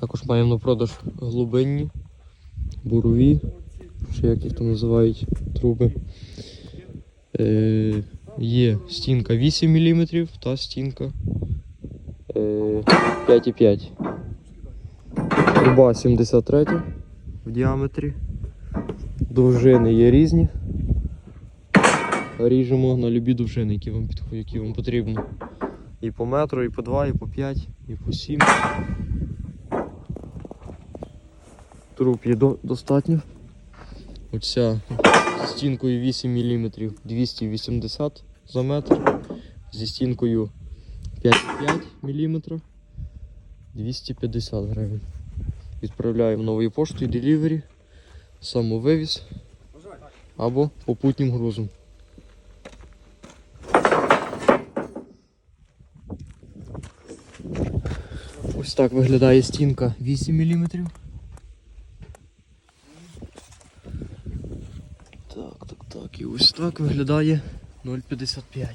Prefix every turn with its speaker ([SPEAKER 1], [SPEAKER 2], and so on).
[SPEAKER 1] Також маємо на продаж глибинні, бурові, чи як їх там називають труби. Е, є стінка 8 мм та стінка е, 5,5. Труба 73 в діаметрі. Довжини є різні. Ріжемо на любі довжини, які вам підходять, які вам потрібно. І по метру, і по 2, і по 5, і по 7. Труб є до- достатньо. Оця стінкою 8 мм 280 за метр. Зі стінкою 5,5 мм 250 гривень. Відправляємо новою поштою делівері, самовивіз або попутнім грузом. Ось так виглядає стінка 8 мм. Так, так, так. І ось так виглядає 0,55.